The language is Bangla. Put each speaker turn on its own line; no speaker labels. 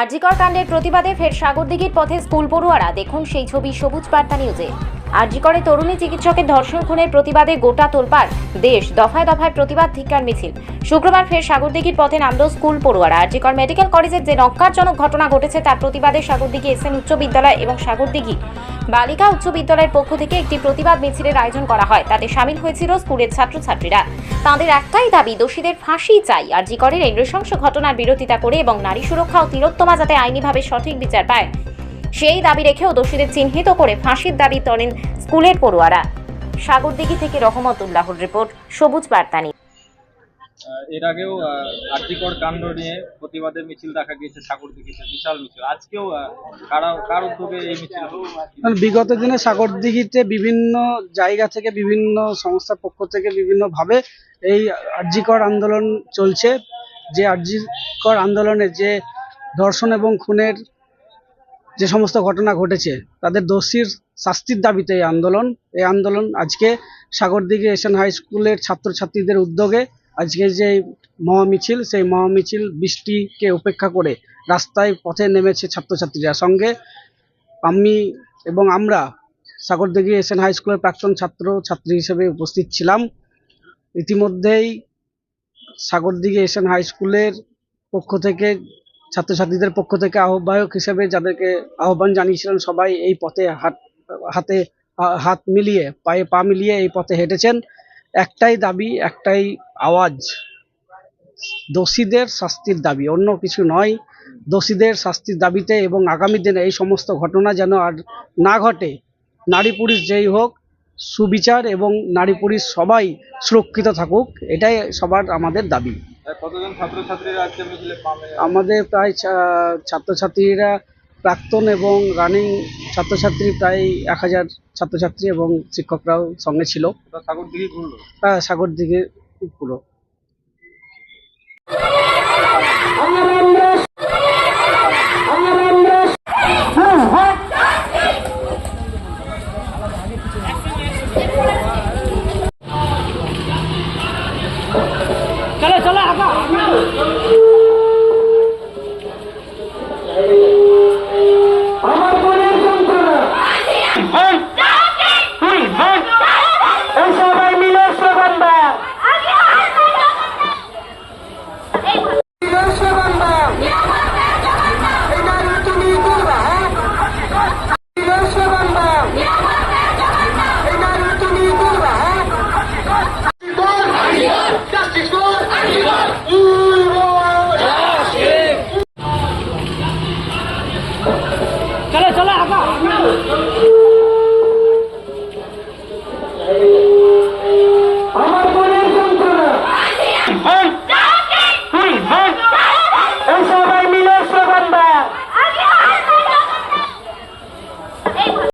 আরজিকর কাণ্ডের প্রতিবাদে ফের সাগরদিঘির পথে স্কুল পড়ুয়ারা। দেখুন সেই ছবি সবুজ বার্তা নিউজে। আরজিকরে তরুণী চিকিৎসকের ধর্ষণ খুনের প্রতিবাদে গোটা তোলপাড়। দেশ দফায় দফায় প্রতিবাদ, ধিক্কার, মিছিল। শুক্রবার ফের সাগরদিঘির পথে নামল স্কুল পড়ুয়ারা। আরজিকর মেডিকেল কলেজের যে নক্কারজনক ঘটনা ঘটেছে, তার প্রতিবাদে সাগরদিঘি এসএন উচ্চ বিদ্যালয় এবং সাগরদিঘি বালিকা উচ্চ বিদ্যালয়ের পক্ষ থেকে একটি প্রতিবাদ মিছিলের আয়োজন করা হয়। তাতে সামিল হয়েছিল স্কুলের ছাত্রছাত্রীরা। তাদের একটাই দাবি, দোষীদের ফাঁসি চাই। আর জিকরের এই নৃশংস ঘটনার বিরোধিতা করে এবং নারী সুরক্ষা ও তিলোত্তমা যাতে আইনিভাবে সঠিক বিচার পায় সেই দাবি রেখেও দোষীদের চিহ্নিত করে ফাঁসির দাবি তোলেন স্কুলের পড়ুয়ারা। সাগরদিঘি থেকে রহমত রহমতুল্লাহর রিপোর্ট সবুজ বার্তানি
এর আগেও আর্থিকর কাণ্ড নিয়ে প্রতিবাদের মিছিল দেখা গিয়েছে সাগর দিঘিতে বিশাল মিছিল। আজকেও কারা কার উদ্যোগে এই মিছিল
বিগত দিনে সাগরদিঘিতে বিভিন্ন জায়গা থেকে বিভিন্ন সংস্থার পক্ষ থেকে বিভিন্নভাবে এই আর্যিকর আন্দোলন চলছে। যে আর্যিকর আন্দোলনে যে ধর্ষণ এবং খুনের যে সমস্ত ঘটনা ঘটেছে, তাদের দোষীর শাস্তির দাবিতে এই আন্দোলন। এই আন্দোলন আজকে সাগরদিঘি এশিয়ান হাই স্কুলের ছাত্রছাত্রীদের উদ্যোগে আজকে যে মহামিছিল, সেই মহামিছিল বৃষ্টিকে উপেক্ষা করে রাস্তায় পথে নেমেছে ছাত্রছাত্রীরা। সঙ্গে আমি এবং আমরা সাগরদিঘি এশিয়ান হাই স্কুলের প্রাক্তন ছাত্র ছাত্রী হিসেবে উপস্থিত ছিলাম। ইতিমধ্যেই সাগরদিঘি এশিয়ান হাই স্কুলের পক্ষ থেকে ছাত্রছাত্রীদের পক্ষ থেকে আহ্বায়ক হিসেবে যাদেরকে আহ্বান জানিয়েছিলেন সবাই এই পথে হাত, হাতে, হাত মিলিয়ে, পায়ে পা মিলিয়ে এই পথে হেঁটেছেন। একটাই দাবি, একটাই আওয়াজ, দোষীদের শাস্তির দাবি। অন্য কিছু নয়, দোষীদের শাস্তির দাবিতে এবং আগামী দিনে এই সমস্ত ঘটনা যেন আর না ঘটে, নারী পুরুষ যেই হোক সুবিচার এবং নারী পুরুষ সবাই সুরক্ষিত থাকুক এটাই সবার আমাদের দাবি।
কতজন ছাত্রছাত্রীরা আজকে মিছিলে
আমাদের প্রায় ছাত্রছাত্রীরা প্রাক্তন এবং রানিং ছাত্রছাত্রী প্রায় এক হাজার ছাত্রছাত্রী এবং শিক্ষকরাও সঙ্গে ছিল।
সাগর দিঘি
হ্যাঁ সাগর দিকে পুরো